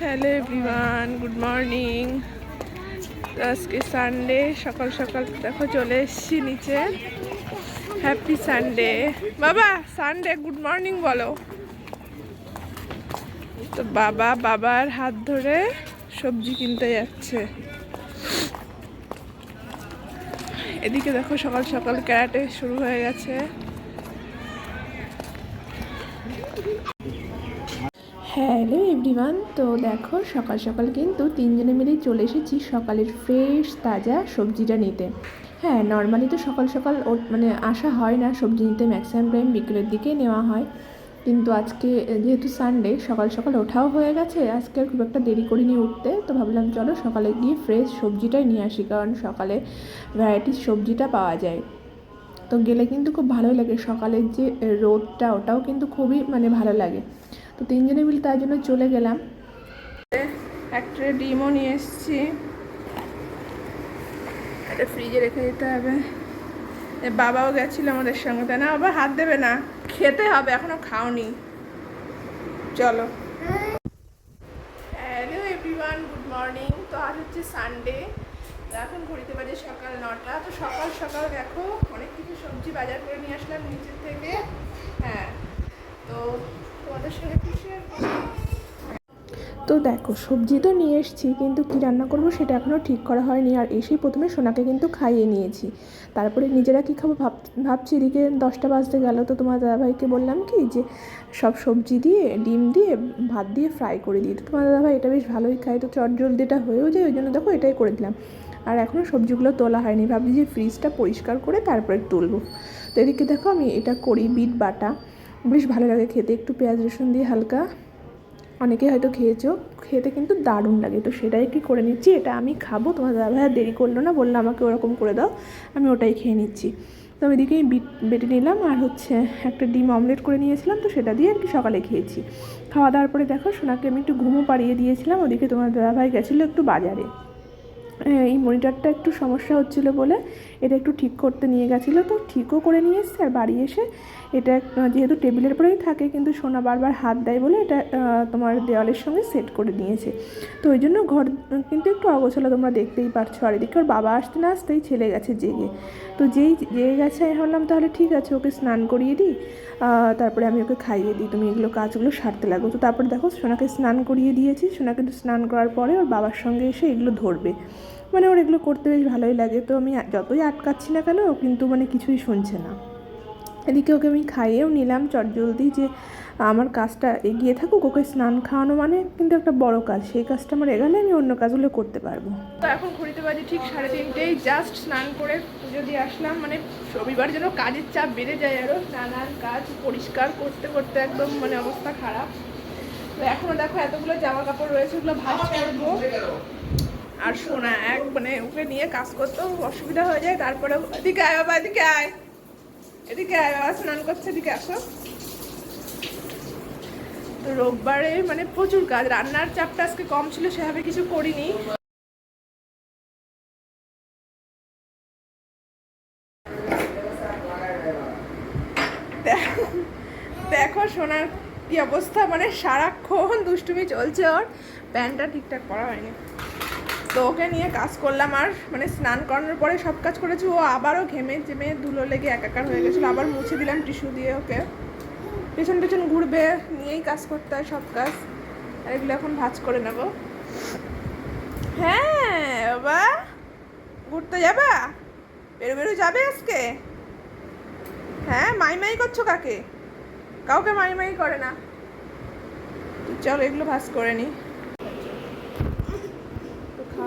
Hello everyone good morning আজকে Sunday সকাল সকাল দেখো চলে এসেছি নিচে। হ্যাপি সানডে বাবা সানডে গুড মর্নিং বলো। তো বাবা, বাবার হাত ধরে সবজি কিনতে যাচ্ছে। এদিকে দেখো সকাল সকাল ক্যারাটে শুরু হয়ে গেছে। হ্যালো এভরিওয়ান, তো দেখো সকাল সকাল কিন্তু তিনজনে মিলেই চলে এসেছি সকালের ফ্রেশ, তাজা সবজিটা নিতে। হ্যাঁ নর্মালি তো সকাল সকাল মানে আসা হয় না, সবজি নিতে ম্যাক্সিমাম টাইম বিকেলের দিকে নেওয়া হয়। কিন্তু আজকে যেহেতু সানডে সকাল সকাল ওঠাও হয়ে গেছে, আজকে আর খুব একটা দেরি করিনি উঠতে, তো ভাবলাম চলো সকালে গিয়ে ফ্রেশ সবজিটাই নিয়ে আসি, কারণ সকালে ভ্যারাইটিস সবজিটা পাওয়া যায়। তো গেলে কিন্তু খুব ভালোই লাগে। সকালের যে রোদটা ওটাও কিন্তু খুবই মানে ভালো লাগে। তো তিনজনে মিলে তার জন্য চলে গেলাম। একটা ডিমও নিয়ে এসেছি। এটা ফ্রিজে রেখে দিতে হবে। বাবাও গেছিল আমাদের সঙ্গে তাই না? বাবা হাত দেবে না। খেতে হবে এখনও খাওনি। চলো। Hello everyone good morning. তো আজ হচ্ছে সানডে। এখন সকাল নটা, তো সকাল সকাল দেখো অনেক কিছু সবজি বাজার করে নিয়ে আসলাম নিচের থেকে। হ্যাঁ তো তোমাদের তো দেখো, সবজি তো নিয়ে এসেছি, কিন্তু কী রান্না করব সেটা এখনও ঠিক করা হয়নি। আর এসেই প্রথমে সোনাকে কিন্তু খাইয়ে নিয়েছি। তারপরে নিজেরা কী খাব ভাব, ভাবছি এদিকে দশটা বাজতে গেল, তো তোমার দাদাভাইকে বললাম কি যে, সব সবজি দিয়ে, ডিম দিয়ে, ভাত দিয়ে ফ্রাই করে দিই। তো তোমার দাদাভাই এটা বেশ ভালোই খায়, তো চট জলদিটা হয়েও যায়, ওই জন্য দেখো এটাই করে দিলাম। আর এখনও সবজিগুলো তোলা হয়নি। ভাবছি যে ফ্রিজটা পরিষ্কার করে তারপরে তুলবো। তো এদিকে দেখো আমি এটা করি, বিট বাটা। বেশ ভালো লাগে খেতে। একটু পেঁয়াজ রসুন দিয়ে হালকা। অনেকে হয়তো খেয়েছো। খেতে কিন্তু দারুণ লাগে। তো সেটাই কি করে নিচ্ছি। এটা আমি খাব। তোমার দাদা ভাই আর দেরি করল না। বলল, আমাকে ওরকম করে দাও। আমি ওটাই খেয়ে নিচ্ছি। তো আমি এদিকে বিট, বেটে নিলাম। আর হচ্ছে একটা ডিম অমলেট করে নিয়েছিলাম। তো সেটা দিয়ে আর কি সকালে খেয়েছি। খাওয়া দাওয়ার পরে দেখো, সোনাকে আমি একটু ঘুমো পাড়িয়ে দিয়েছিলাম। ওদিকে তোমার দাদা ভাই গেছিল একটু বাজারে। এই মনিটরটা একটু সমস্যা হচ্ছিল বলে এটা একটু ঠিক করতে নিয়ে গেছিল, তো ঠিকও করে নিয়ে এসছে আর বাড়ি এসে এটা যেহেতু টেবিলের পরেই থাকে কিন্তু সোনা বারবার হাত দেয় বলে এটা তোমার দেওয়ালের সঙ্গে সেট করে নিয়েছে তো ওই জন্য ঘর, কিন্তু একটু অগোছালো তোমরা দেখতেই পারছ। আর এদিকে ওর বাবা আসতে না আসতেই ছেলে গেছে জেগে। তো যেই জেগে গেছে, আমি ভাবলাম তাহলে ঠিক আছে, ওকে স্নান করিয়ে দিই তারপরে আমি ওকে খাইয়ে দিই। তুমি এগুলো কাজগুলো সারতে লাগো। তো তারপরে দেখো সোনাকে স্নান করিয়ে দিয়েছি। সোনা কিন্তু স্নান করার পরে ওর বাবার সঙ্গে এসে এগুলো ধরবে। মানে ওর এগুলো করতে বেশ ভালোই লাগে। তো আমি যতই আটকাচ্ছি না কেন কিন্তু মানে কিছুই শুনছে না। এদিকে ওকে আমি খাইয়েও নিলাম চটজলদি যে, আমার কাজটা এগিয়ে থাকুক, ওকে স্নান খাওয়ানো মানে কিন্তু একটা বড় কাজ। সেই কাজটা আমার এগালে আমি অন্য কাজগুলো করতে পারব। তো এখন ঘড়িতে বাজে ঠিক সাড়ে তিনটেই জাস্ট স্নান করে দিয়ে আসলাম। মানে রবিবার যেন কাজের চাপ বেড়ে যায় আরও নানান কাজ পরিষ্কার করতে করতে একদম মানে অবস্থা খারাপ। তো এখনও দেখো এতগুলো জামা কাপড় রয়েছে, ওগুলো ভাজ করব। আর শোনা এক মানে ওকে নিয়ে কাজ করতেও অসুবিধা হয়ে যায় তারপরে এদিকে আয় বাবা, এদিকে আয়। এদিকে আয় বাবা, স্নান করছে, এদিকে আসো। তো রোববারে মানে প্রচুর কাজ, রান্নার চাপটা আজকে কম ছিল, সেভাবে কিছু করিনি। দেখো সোনার কি অবস্থা মানে সারাক্ষণ দুষ্টুমি চলছে ওর। প্যান্টটা ঠিকঠাক করা হয়নি। তো ওকে নিয়ে কাজ করলাম আর মানে স্নান করানোর পরে সব কাজ করেছি। ও আবারও ঘেমে জেমে ধুলো লেগে একাকার হয়ে গেছিল। আবার মুছে দিলাম টিস্যু দিয়ে ওকে। পেছন পেছন ঘুরবে, নিয়েই কাজ করতে হয় সব কাজ। আর এগুলো এখন ভাজ করে নেব। হ্যাঁ বাবা, ঘুরতে যাবা? বেরো বেরো যাবে আজকে? হ্যাঁ মাই মাই করছ কাকে? কাউকে মাই মাই করে না। চলো এগুলো ভাজ করে নি। তো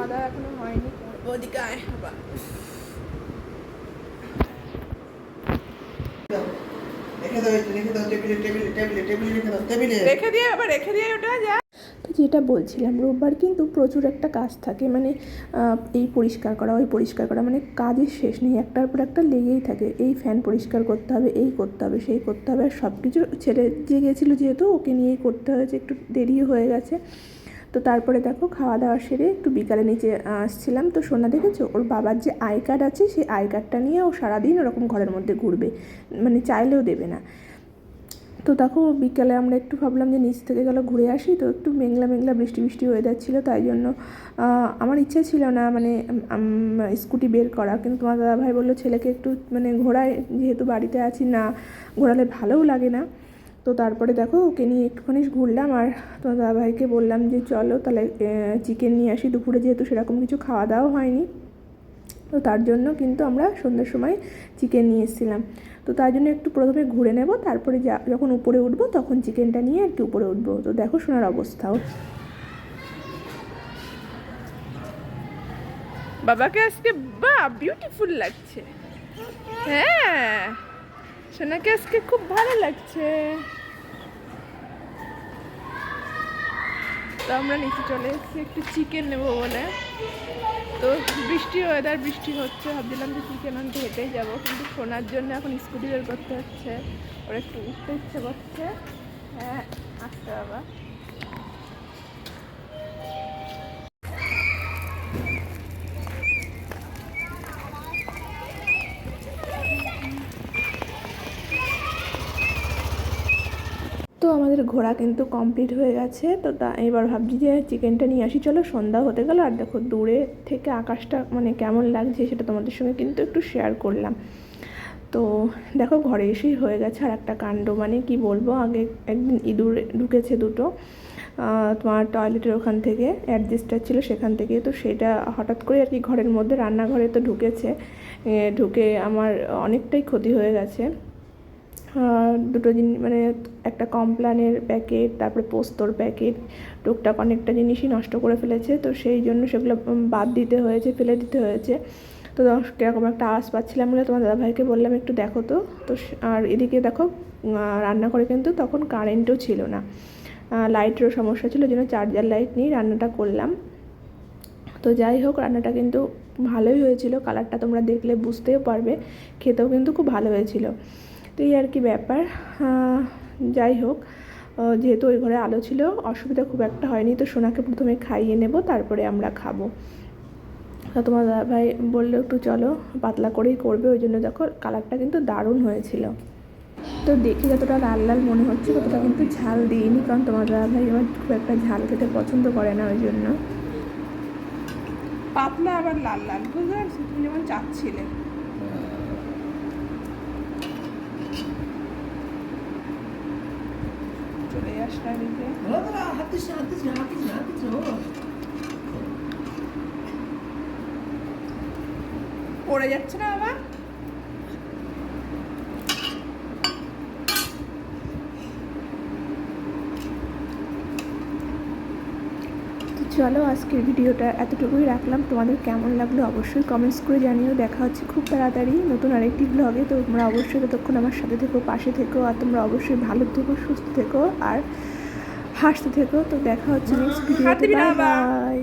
খাওয়া দাওয়া এখনও হয়নি। ওদিকে আয় বাবা। রেখে দাও একটু, রেখে দাও টেবিলে টেবিলে টেবিলে টেবিলে রেখে দাও টেবিলে। রেখে দিয়ে আবার রেখে দিয়ে ওটা যা। তো যেটা বলছিলাম রোববার কিন্তু প্রচুর একটা কাজ থাকে মানে এই পরিষ্কার করা ওই পরিষ্কার করা মানে কাজের শেষ নেই একটার পর একটা লেগেই থাকে। এই ফ্যান পরিষ্কার করতে হবে এই করতে হবে সেই করতে হবে আর সব কিছু ছেলে যে গেছিল যেহেতু ওকে নিয়েই করতে হয়েছে একটু দেরিও হয়ে গেছে। তো তারপরে দেখো খাওয়া দাওয়া সেরে একটু বিকালে নিচে আসছিলাম। তো সোনা দেখেছ? ওর বাবার যে আই কার্ড আছে, সেই আই কার্ডটা নিয়ে ও সারাদিন ওরকম ঘরের মধ্যে ঘুরবে। মানে চাইলেও দেবে না। তো দেখো বিকেলে আমরা একটু ভাবলাম যে নিচ থেকে গেলে ঘুরে আসি। তো একটু মেঘলা মেঘলা বৃষ্টি বৃষ্টি ওয়েদার ছিল তাই জন্য আমার ইচ্ছে ছিল না মানে স্কুটি বের করা। কিন্তু তোমার দাদা ভাই বলল, ছেলেকে একটু মানে ঘোরায়, যেহেতু বাড়িতে আছি না, ঘোরালে ভালোও লাগে না। তো তারপরে দেখো ওকে নিয়ে একটুখানি ঘুরলাম আর তোমার দাদা ভাইকে বললাম যে চলো তাহলে চিকেন নিয়ে আসি। দুপুরে যেহেতু সেরকম কিছু খাওয়া দাওয়া হয়নি। তো তার জন্য কিন্তু আমরা সন্ধ্যের সময় চিকেন নিয়ে এসেছিলাম। তো তার জন্য একটু প্রথমে ঘুরে নেব, তারপরে যা, যখন উপরে উঠবো তখন চিকেনটা নিয়ে একটু উপরে উঠবো। তো দেখো শোনার অবস্থাও। বাবাকে আজকে বা বিউটিফুল লাগছে। হ্যাঁ। সোনাকে আজকে খুব ভালো লাগছে। তো আমরা নিচে চলে এসেছি, একটু চিকেন নেব বলে। তো বৃষ্টি ওয়েদার বৃষ্টি হচ্ছে, ভাবছিলাম যে চিকেন আনতে হেঁটেই যাব, কিন্তু সোনার জন্য এখন স্কুটি বের করতে হচ্ছে। ওরা একটু উঠতে ইচ্ছে করছে। হ্যাঁ আসতে বাবা আমাদের ঘোরা কিন্তু কমপ্লিট হয়ে গেছে। তো তা এবার ভাবছি যে চিকেনটা নিয়ে আসি। চলো, সন্ধ্যা হতে গেল। আর দেখো, দূরে থেকে আকাশটা মানে কেমন লাগছে সেটা তোমাদের সঙ্গে কিন্তু একটু শেয়ার করলাম। তো দেখো, ঘরে এসেই হয়ে গেছে আর একটা কাণ্ড। মানে কি বলব, আগে একদিন ইঁদুর ঢুকেছে দুটো। তোমার টয়লেটের ওখান থেকে অ্যাডজাস্টার ছিল সেখান থেকে। তো সেটা হঠাৎ করে আর কি ঘরের মধ্যে রান্নাঘরে তো ঢুকেছে। ঢুকে আমার অনেকটাই ক্ষতি হয়ে গেছে। দুটো জিনিস মানে একটা কমপ্লানের প্যাকেট, তারপরে পোস্তর প্যাকেট, টুকটাক অনেকটা জিনিসই নষ্ট করে ফেলেছে। তো সেই জন্য সেগুলো বাদ দিতে হয়েছে, ফেলে দিতে হয়েছে। তো কীরকম একটা আওয়াজ পাচ্ছিলাম বলে তোমার দাদাভাইকে বললাম, একটু দেখো তো। তো আর এদিকে দেখো রান্না করে কিন্তু তখন কারেন্টও ছিল না। লাইটেরও সমস্যা ছিল জন্য চার্জার লাইট নিয়ে রান্নাটা করলাম। তো যাই হোক, রান্নাটা কিন্তু ভালোই হয়েছিল। কালারটা তোমরা দেখলে বুঝতেও পারবে, খেতেও কিন্তু খুব ভালো হয়েছিল। তো এই আর কি ব্যাপার। যাই হোক যেহেতু ওই ঘরে আলো ছিল, অসুবিধা খুব একটা হয়নি তো সোনাকে প্রথমে খাইয়ে নেব, তারপরে আমরা খাব। তো তোমার দাদা ভাই বলল, একটু চলো, পাতলা করেই করবে, ওই জন্য দেখো কালারটা কিন্তু দারুণ হয়েছিল। তো দেখে যতটা লাল লাল মনে হচ্ছে, ততটা কিন্তু ঝাল দিইনি, কারণ তোমার দাদা ভাই আমার খুব একটা ঝাল খেতে পছন্দ করে না ওই জন্য। পাতলা আবার লাল লাল, বুঝতে পারছি? তুমি যেমন চাচ্ছিলে। চলে আসলাম এদিকে। পড়ে যাচ্ছে না আবার চলো আজকের ভিডিওটা এতটুকুই রাখলাম। তোমাদের কেমন লাগল অবশ্যই কমেন্টস করে জানিও। দেখা হচ্ছে খুব তাড়াতাড়ি নতুন আরেকটি ব্লগে তো তোমরা অবশ্যই ততক্ষণ আমার সাথে থেকো পাশে থেকো আর তোমরা অবশ্যই ভালো থেকো সুস্থ থেকো আর হাসতে থেকো। তো দেখা হচ্ছে নেক্সট ভিডিও ভিডিওতে। বাই